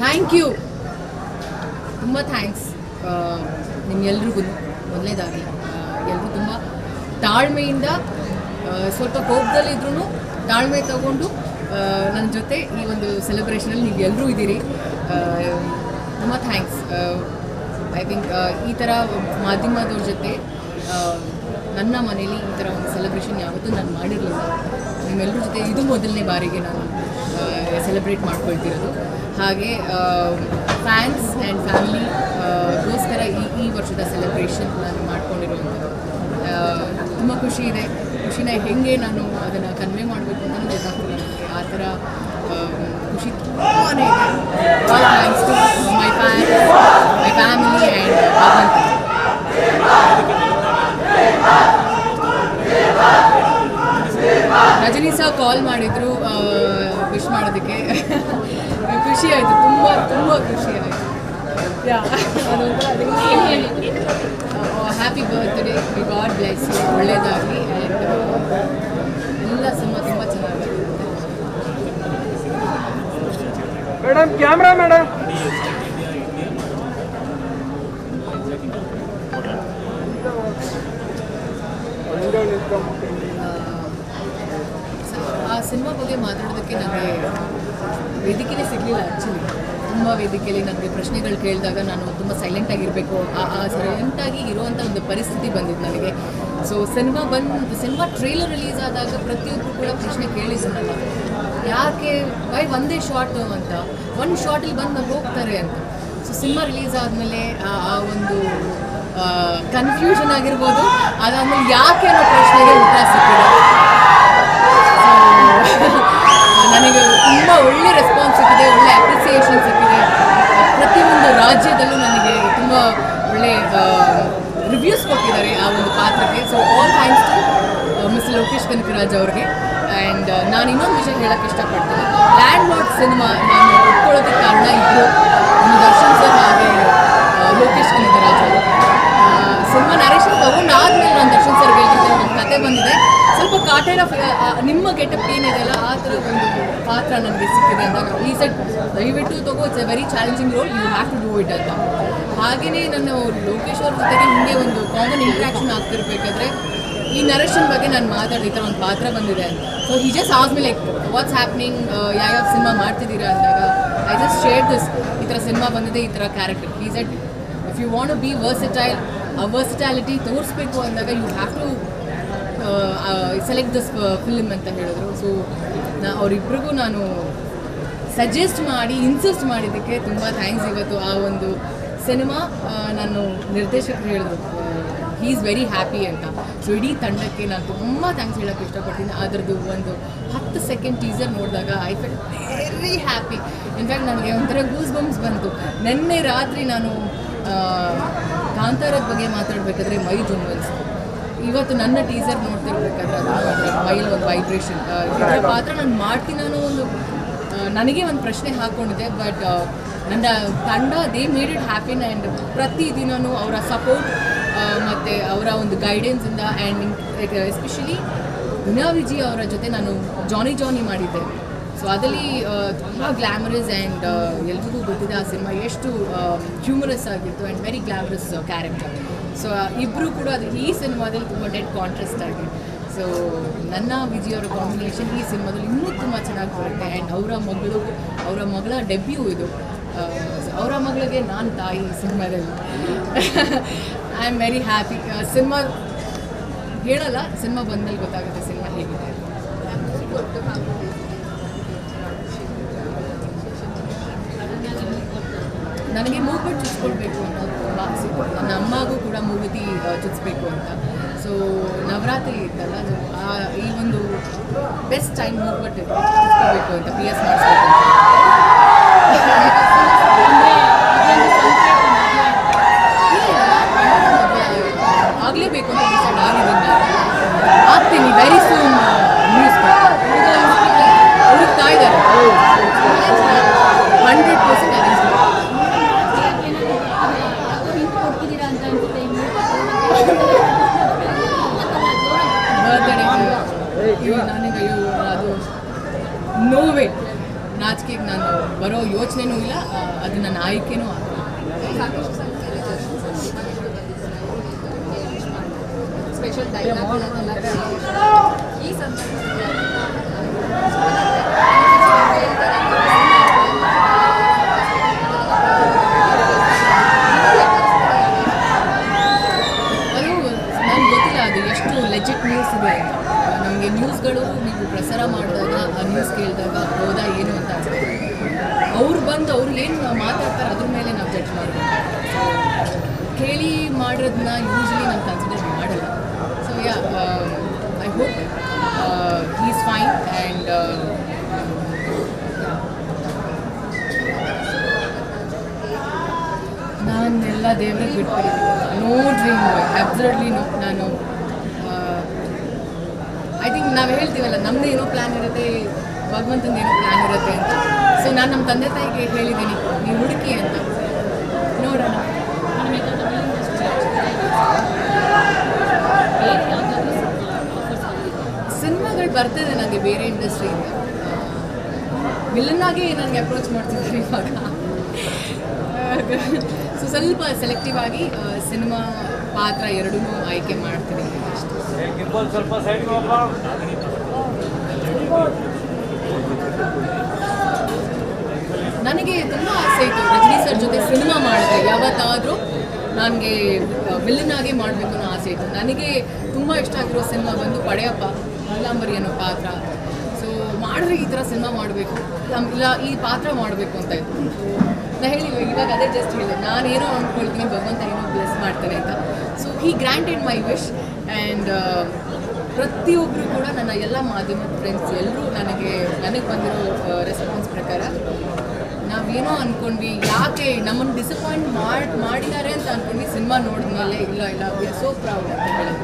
Thank you ತುಂಬ thanks ನಿಮ್ಗೆಲ್ರಿಗೂ ಮೊದಲನೇದಾಗಿ ಎಲ್ಲರೂ ತುಂಬ ತಾಳ್ಮೆಯಿಂದ ಸ್ವಲ್ಪ ಕೋಪದಲ್ಲಿದ್ರೂ ತಾಳ್ಮೆ ತಗೊಂಡು ನನ್ನ ಜೊತೆ ಈ ಒಂದು ಸೆಲೆಬ್ರೇಷನಲ್ಲಿ ನೀವು ಎಲ್ಲರೂ ಇದ್ದೀರಿ. ತುಂಬ ಥ್ಯಾಂಕ್ಸ್ ಐ ಥಿಂಕ್ ಈ ಥರ ಮಾಧ್ಯಮದವ್ರ ಜೊತೆ ನನ್ನ ಮನೇಲಿ ಈ ಥರ ಒಂದು ಸೆಲೆಬ್ರೇಷನ್ ಯಾವತ್ತೂ ನಾನು ಮಾಡಿರಲಿಲ್ಲ. ನಿಮ್ಮೆಲ್ಲರ ಜೊತೆ ಇದು ಮೊದಲನೇ ಬಾರಿಗೆ ನಾನು ಸೆಲೆಬ್ರೇಟ್ ಮಾಡ್ಕೊಳ್ತಿರೋದು. ಹಾಗೆ ಫ್ಯಾನ್ಸ್ ಆ್ಯಂಡ್ ಫ್ಯಾಮಿಲಿ ಗೋಸ್ಕರ ಈ ಈ ವರ್ಷದ ಸೆಲೆಬ್ರೇಷನ್ ನಾನು ಮಾಡ್ಕೊಂಡಿರುವಂಥದ್ದು. ತುಂಬ ಖುಷಿ ಇದೆ. ಖುಷಿನ ಹೆಂಗೆ ನಾನು ಅದನ್ನು ಕನ್ವೆ ಮಾಡಬೇಕು ಅಂತ ಗೊತ್ತಾಗ್ತಿಲ್ಲ ನನಗೆ ಆ ಥರ ಖುಷಿ ತುಂಬಾ thanks to my fans my family and Rajini ಸಹ ಕಾಲ್ ಮಾಡಿದ್ರು ವಿಶ್ ಮಾಡೋದಕ್ಕೆ. ಖುಷಿ ಆಯಿತು ತುಂಬ ತುಂಬ ಖುಷಿ ಆಯಿತು ಹ್ಯಾಪಿ ಬರ್ತ್ಡೇ ಗಾಡ್ ಬ್ಲೆಸ್ ಒಳ್ಳೆಯದಾಗಲಿ ಆ್ಯಂಡ್ ಎಲ್ಲ ತುಂಬ ತುಂಬ ಚೆನ್ನಾಗಿ ಮೇಡಮ್ ಕ್ಯಾಮ್ರಾ ಮೇಡಮ್ ಆ ಸಿನಿಮಾ ಬಗ್ಗೆ ಮಾತಾಡೋದಕ್ಕೆ ನನಗೆ ವೇದಿಕೆನೇ ಸಿಗಲಿಲ್ಲ ಆ್ಯಕ್ಚುಲಿ ತುಂಬ ವೇದಿಕೆಯಲ್ಲಿ ನನಗೆ ಪ್ರಶ್ನೆಗಳು ಕೇಳಿದಾಗ ನಾನು ತುಂಬ ಸೈಲೆಂಟ್ ಆಗಿರಬೇಕು. ಆ ಸೈಲೆಂಟ್ ಆಗಿ ಇರುವಂಥ ಒಂದು ಪರಿಸ್ಥಿತಿ ಬಂದಿದ್ದು ನನಗೆ. ಸೊ ಸಿನಿಮಾ ಬಂದು, ಸಿನಿಮಾ ಟ್ರೇಲರ್ ರಿಲೀಸ್ ಆದಾಗ ಪ್ರತಿಯೊಬ್ಬರು ಕೂಡ ಪ್ರಶ್ನೆ ಕೇಳಿದ್ನಲ್ಲ ಯಾಕೆ ಬೈ ಒಂದೇ ಶಾರ್ಟು ಅಂತ? ಒಂದು ಶಾರ್ಟಲ್ಲಿ ಬಂದು ಹೋಗ್ತಾರೆ ಅಂತ. ಸೊ ಸಿನಿಮಾ ರಿಲೀಸ್ ಆದಮೇಲೆ, ಆ ಒಂದು ಕನ್ಫ್ಯೂಷನ್ ಆಗಿರ್ಬೋದು. ಅದಾದ್ಮೇಲೆ ಯಾಕೆ ಅನ್ನೋ ಪ್ರಶ್ನೆಗೆ ಉತ್ತರ ಸಿಕ್ಕಿದೆ ನನಗೆ ತುಂಬ ಒಳ್ಳೆ ರೆಸ್ಪಾನ್ಸ್ ಸಿಕ್ಕಿದೆ, ಒಳ್ಳೆ ಅಪ್ರಿಸಿಯೇಷನ್ ಸಿಕ್ಕಿದೆ. ಪ್ರತಿಯೊಂದು ರಾಜ್ಯದಲ್ಲೂ ನನಗೆ ತುಂಬ ಒಳ್ಳೆ ರಿವ್ಯೂಸ್ ಕೊಟ್ಟಿದ್ದಾರೆ ಆ ಒಂದು ಪಾತ್ರಕ್ಕೆ. So all thanks to miss Lokesh Kanagaraj ಅವ್ರಿಗೆ. ಆ್ಯಂಡ್ ನಾನು ಇನ್ನೊಂದು ವಿಷಯ ಹೇಳಕ್ಕೆ ಇಷ್ಟಪಡ್ತೀನಿ. ಲ್ಯಾಂಡ್ ಲಾರ್ಡ್ ಸಿನಿಮಾ ನಾನು ಒಪ್ಕೊಳ್ಳೋದಕ್ಕೆ ಕಾರಣ ಇದ್ದರು ಒಂದು ದರ್ಶನ್ ಸರ್ ಹಾಗೆ ಲೋಕೇಶ್ ಕನಕರಾಜ್ ಅವರು. ಸಿನಿಮಾ ನರೇಶನ್ ತಗೊಂಡಾದ್ಮೇಲೆ ನಾನು ದರ್ಶನ್ ಸರ್ ಹೇಳ್ತಿದ್ದೆ ಒಂದು ಕತೆ ಬಂದಿದೆ. ಸ್ವಲ್ಪ ಕಾಟೇರ ನಿಮ್ಮ ಗೆಟಪ್ ಏನಿದೆಯಲ್ಲ, ಆ ಥರ ಒಂದು ಪಾತ್ರ ನನಗೆ ಸಿಕ್ಕಿದೆ ಅಂದಾಗ ಈ ಸೆಟ್ ದಯವಿಟ್ಟು ತಗೋ it's a very challenging role you have to do it ಅಂತ. ಹಾಗೆಯೇ ನಾನು ಲೋಕೇಶ್ ಅವ್ರ ಜೊತೆಗೆ ಹಿಂಗೆ ಒಂದು ಕಾಮನ್ ಇಂಟ್ರಾಕ್ಷನ್ ಆಗ್ತಿರ್ಬೇಕಾದ್ರೆ, ಈ ನರೇಶನ್ ಬಗ್ಗೆ ನಾನು ಮಾತಾಡಿದ, ಈ ಥರ ಒಂದು ಪಾತ್ರ ಬಂದಿದೆ ಅಂತ. ಸೊ ಈ ಜಸ್ಟ್ ಆದ್ಮೇಲೆ ವಾಟ್ಸ್ ಹ್ಯಾಪ್ನಿಂಗ್ ಯಾವ್ಯಾವ ಸಿನಿಮಾ ಮಾಡ್ತಿದ್ದೀರಾ? ಅಂದಾಗ ಐ ಜಸ್ಟ್ ಶೇರ್ ದಿಸ್ ಈ ಥರ ಸಿನಿಮಾ ಬಂದಿದೆ, ಈ ಥರ ಕ್ಯಾರೆಕ್ಟರ್ ಈ set if you want to be versatile ಆ ವರ್ಸಿಟಾಲಿಟಿ ತೋರಿಸ್ಬೇಕು ಅಂದಾಗ you have to select this film ಅಂತ ಹೇಳಿದ್ರು. ಸೊ ನಾ ಅವರಿಬ್ರಿಗೂ ನಾನು ಸಜೆಸ್ಟ್ ಮಾಡಿ ಇನ್ಸಿಸ್ಟ್ ಮಾಡಿದ್ದಕ್ಕೆ ತುಂಬ ಥ್ಯಾಂಕ್ಸ್ ಇವತ್ತು ಆ ಒಂದು ಸಿನಿಮಾ ನಾನು ನಿರ್ದೇಶಕರು ಹೇಳಿದ್ರು ಹೀ ಈಸ್ ವೆರಿ ಹ್ಯಾಪಿ ಅಂತ. ಸೊ ಇಡೀ ತಂಡಕ್ಕೆ ನಾನು ತುಂಬ ಥ್ಯಾಂಕ್ಸ್ ಹೇಳೋಕ್ಕೆ ಇಷ್ಟಪಡ್ತೀನಿ. ಅದರದ್ದು ಒಂದು ಹತ್ತು ಸೆಕೆಂಡ್ ಟೀಸರ್ ನೋಡಿದಾಗ I felt very happy in fact ನನಗೆ ಒಂಥರ ಗೂಸ್ ಬಂಪ್ಸ್ ಬಂತು. ನಿನ್ನೆ ರಾತ್ರಿ ನಾನು ಕಾಂತಾರದ ಬಗ್ಗೆ ಮಾತಾಡಬೇಕಾದ್ರೆ ಮೈ ಜುಂಬನ್ಸ್ ಇವತ್ತು ನನ್ನ ಟೀಸರ್ ನೋಡ್ತಿರ್ಬೇಕಾದ್ರೆ ಮೈಲ್ ಒಂದು ವೈಬ್ರೇಷನ್ ಪಾತ್ರ ನಾನು ಮಾಡ್ತೀನಿ ಅನ್ನೋ ಒಂದು ನನಗೆ ಒಂದು ಪ್ರಶ್ನೆ ಹಾಕೊಂಡಿದೆ ಬಟ್ ನನ್ನ ತಂಡ they made it happen and ಪ್ರತಿದಿನವೂ ಅವರ ಸಪೋರ್ಟ್ ಮತ್ತು ಅವರ ಒಂದು ಗೈಡೆನ್ಸಿಂದ ಆ್ಯಂಡ್ ಎಸ್ಪೆಷಲಿ ವಿನಾ ವಿಜಿ ಅವರ ಜೊತೆ ನಾನು ಜಾನಿ ಜಾನಿ ಮಾಡಿದ್ದೆ. ಸೊ ಅದರಲ್ಲಿ ತುಂಬ ಗ್ಲ್ಯಾಮರಸ್ ಆ್ಯಂಡ್ ಎಲ್ರಿಗೂ ಗೊತ್ತಿದೆ ಆ ಸಿನಿಮಾ ಎಷ್ಟು ಹ್ಯೂಮರಸ್ ಆಗಿತ್ತು and very glamorous character so ಇಬ್ಬರು ಕೂಡ ಅದು ಈ ಸಿನಿಮಾದಲ್ಲಿ ತುಂಬ ಡೆಡ್ ಕಾಂಟ್ರಾಸ್ಟ್ ಆಗಿ. ಸೊ ನನ್ನ, ವಿಜಯ್ ಅವರ ಕಾಂಬಿನೇಷನ್ ಈ ಸಿನಿಮಾದಲ್ಲಿ ಇನ್ನೂ ತುಂಬ ಚೆನ್ನಾಗಿ ಬರುತ್ತೆ ಆ್ಯಂಡ್ ಅವರ ಮಗಳು, ಅವರ ಮಗಳ ಡೆಬ್ಯೂ ಇದು. ಅವರ ಮಗಳಿಗೆ ನಾನು ತಾಯಿ ಸಿನಿಮಾದಲ್ಲಿ. I am very happy cinema, ಹೇಳಲ್ಲ, ಸಿನಿಮಾ ಬಂದಲ್ಲಿ ಗೊತ್ತಾಗುತ್ತೆ ಸಿನಿಮಾ ಹೇಗಿದೆ ಅಂತ. ನನಗೆ ಮೂಗ್ಬಿಟ್ಟು ಚುಚ್ಕೊಳ್ಬೇಕು ಅಂತ ತುಂಬ ಆಸೆ. ನನ್ನ ಅಮ್ಮಗೂ ಕೂಡ ಮೂಗುತಿ ಚುಚ್ಚಬೇಕು ಚುಚ್ಬೇಕು ಅಂತ. ಸೊ ನವರಾತ್ರಿ ಇತ್ತಲ್ಲ ಅದು ಆ, ಈ ಒಂದು ಬೆಸ್ಟ್ ಟೈಮ್ ಮೂಗ್ಬಿಟ್ಟು ಚುಚ್ಕೋಬೇಕು ಅಂತ ಪಿ ಎಸ್ ಮಾಡಿಸ್ಬೇಕು ಅಂತ ಡಿಸೈಡ್ ಆಗಿದ್ದೀನಿ ನಾನು. ಆಗ್ತೀನಿ ವೆರಿ ಸೂನ್ ನ್ಯೂಸ್ ಹುಡುಕ್ತಾ ಇದ್ದಾರೆ ಹಂಡ್ರೆಡ್ ಪರ್ಸೆಂಟ್ ಅರೇಂಜ್ ಕೊಡ್ತಿದ್ದೀರಾ ಅಂತ ಅನ್ಸುತ್ತೆ ಬರ್ತ್ಡೇ ನನಗೆ ಅದು ನೋವೇ ನಾಚಿಕೆಗೆ ನಾನು ಬರೋ ಯೋಚನೆನೂ ಇಲ್ಲ ಅದು ನನ್ನ ಆಯ್ಕೆನೂ ಆಗಿಲ್ಲ ಸ್ಪೆಷಲ್ ಈ ಸಂದರ್ಭದಲ್ಲಿ ಅದು ನನಗೆ ಗೊತ್ತಿಲ್ಲ ಅದು ಎಷ್ಟು ಲೆಜಿಟ್ ನ್ಯೂಸ್ ಇದೆ. ನಮಗೆ ನ್ಯೂಸ್ಗಳು ನೀವು ಪ್ರಸಾರ ಮಾಡಿದಾಗ ಆ ನ್ಯೂಸ್ ಕೇಳಿದಾಗ ಹೌದಾ ಏನು ಅಂತ ಅನ್ಸುತ್ತೆ. ಅವ್ರು ಬಂದು ಅವ್ರು ಏನು ಮಾತಾಡ್ತಾರೆ, ಅದ್ರ ಮೇಲೆ ನಾವು ಜಡ್ಜ್ ಮಾಡಬೇಕು. ಕೇಳಿ ಮಾಡಿರೋದನ್ನ ಯೂಶ್ವಲಿ ನಾನು ಕನ್ಸಿಡರ್ ಮಾಡಲ್ಲ. So yeah I hope is fine and ನಾನೆಲ್ಲ ದೇವ್ರಿಗೆ ಬಿಟ್ಬಿಟ್ಟಿದ್ದೀನಿ. ನೋ ಡ್ರೀಮ್ ಅಬ್ಸರ್ಡ್ಲಿ ನಾನು ಐ ಥಿಂಕ್ ನಾವು ಹೇಳ್ತೀವಲ್ಲ ನಮ್ದು ಏನೋ ಪ್ಲ್ಯಾನ್ ಇರುತ್ತೆ ಭಗವಂತನ ಏನೋ ಪ್ಲ್ಯಾನ್ ಇರುತ್ತೆ ಅಂತ. ಸೊ ನಾನು ನಮ್ಮ ತಂದೆ ತಾಯಿಗೆ ಹೇಳಿದ್ದೀನಿ ನೀವು ಹುಡುಕಿ ಅಂತ. ನೋಡೋಣ. ಸಿನಿಮಾಗಳು ಬರ್ತದೆ ನನಗೆ ಬೇರೆ ಇಂಡಸ್ಟ್ರಿಯಿಂದ ವಿಲನ್ನಾಗಿ ನನಗೆ ಅಪ್ರೋಚ್ ಮಾಡ್ತಿದ್ದಾರೆ ಇವಾಗ. ಸೊ ಸ್ವಲ್ಪ ಸೆಲೆಕ್ಟಿವ್ ಆಗಿ ಸಿನಿಮಾ ಪಾತ್ರ ಎರಡೂ ಆಯ್ಕೆ ಮಾಡ್ತೀನಿ. ನನಗೆ ತುಂಬ ಆಸೆ ಇತ್ತು ರಜನಿ ಸರ್ ಜೊತೆ ಸಿನಿಮಾ ಮಾಡಿದೆ. ಯಾವತ್ತಾದರೂ ನನಗೆ ವಿಲ್ಲನ್ ಆಗಿ ಮಾಡಬೇಕು ಅನ್ನೋ ಆಸೆ ಇತ್ತು. ನನಗೆ ತುಂಬ ಇಷ್ಟ ಆಗಿರೋ ಸಿನಿಮಾ ಬಂದು ಪಡೆಯಪ್ಪ, ನೀಲಾಂಬರಿ ಅನ್ನೋ ಪಾತ್ರ. ಮಾಡಿದ್ರೆ ಈ ಥರ ಸಿನಿಮಾ ಮಾಡಬೇಕು ಇಲ್ಲ, ಈ ಪಾತ್ರ ಮಾಡಬೇಕು ಅಂತ ಇತ್ತು. ನಾ ಹೇಳಿ, ಇವಾಗ ಅದೇ ಜಸ್ಟ್ ಹೇಳಿದೆ. ನಾನೇನೋ ಅಂದ್ಕೊಳ್ತೀನಿ ಭಗವಂತ ಏನೋ ಬ್ಲೆಸ್ ಮಾಡ್ತಾನೆ ಅಂತ. So he granted my wish and ಪ್ರತಿಯೊಬ್ಬರು ಕೂಡ ನನ್ನ ಎಲ್ಲ ಮಾಧ್ಯಮದ ಫ್ರೆಂಡ್ಸ್ ಎಲ್ಲರೂ ನನಗೆ ನನಗೆ ಬಂದಿರೋ ರೆಸ್ಪಾನ್ಸ್ ಪ್ರಕಾರ ನಾವೇನೋ ಅಂದ್ಕೊಂಡ್ವಿ ಯಾಕೆ ನಮ್ಮನ್ನು ಡಿಸಪಾಯಿಂಟ್ ಮಾಡಿ, ಮಾಡಿದ್ದಾರೆ ಅಂತ ಅಂದ್ಕೊಂಡ್ವಿ ಸಿನಿಮಾ ನೋಡಿದ್ಮೇಲೆ ಇಲ್ಲ ಇಲ್ಲ ವಿ ಆರ್ ಸೋ ಪ್ರೌಡ್ ಅಂತ ಹೇಳಿ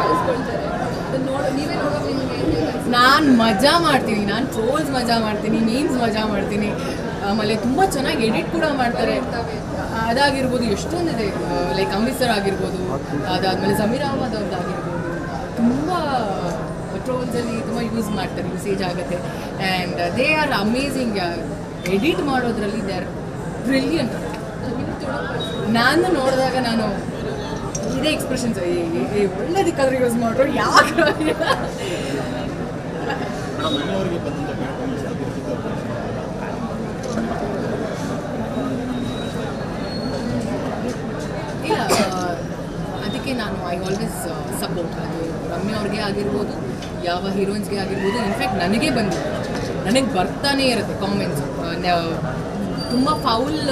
ಬಳಸ್ಕೊಳ್ತಾರೆ ಅದನ್ನ ನೋಡೋ ನೀವೇ ನೋಡೋ ನಿಮಗೆ ನಾನು ಮಜಾ ಮಾಡ್ತೀನಿ, ನಾನು ಟ್ರೋಲ್ಸ್ ಮಜಾ ಮಾಡ್ತೀನಿ ಮೀನ್ಸ್ ಮಜಾ ಮಾಡ್ತೀನಿ. ಆಮೇಲೆ ತುಂಬ ಚೆನ್ನಾಗಿ ಎಡಿಟ್ ಕೂಡ ಮಾಡ್ತಾರೆ. ಅದಾಗಿರ್ಬೋದು, ಎಷ್ಟೊಂದಿದೆ ಲೈಕ್ ಅಮೃತ್ಸರ್ ಆಗಿರ್ಬೋದು, ಅದಾದಮೇಲೆ ಜಮೀರ್ ಅಹಮದ್ ಅವ್ರದ್ದು ಆಗಿರ್ಬೋದು. ತುಂಬ ಟ್ರೋಲ್ಸಲ್ಲಿ ತುಂಬ ಯೂಸ್ ಮಾಡ್ತಾರೆ ಯೂಸೇಜ್ ಆಗುತ್ತೆ. And they are amazing edit ಮಾಡೋದ್ರಲ್ಲಿ ದೇ ಆರ್ ಬ್ರಿಲಿಯಂಟ್ ನಾನು ನೋಡಿದಾಗ ನಾನು ಇದೇ ಎಕ್ಸ್ಪ್ರೆಷನ್ಸ್ ಒಳ್ಳೇದಕ್ಕಾದ್ರೂ ಯೂಸ್ ಮಾಡ್ರು, ಯಾಕೆ? ಇಲ್ಲ, ಅದಕ್ಕೆ ನಾನು ಐ ಆಲ್ವೇಸ್ ಸಪೋರ್ಟ್ ಅದು ರಮ್ಯ ಅವ್ರಿಗೆ ಆಗಿರ್ಬೋದು, ಯಾವ ಹೀರೋಯಿನ್ಸ್ಗೆ ಆಗಿರ್ಬೋದು ಇನ್ಫ್ಯಾಕ್ಟ್ ನನಗೆ ಬಂದಿದೆ. ನನಗೆ ಬರ್ತಾನೆ ಇರುತ್ತೆ ಕಾಮೆಂಟ್ಸ್ ತುಂಬ ಫೌಲ್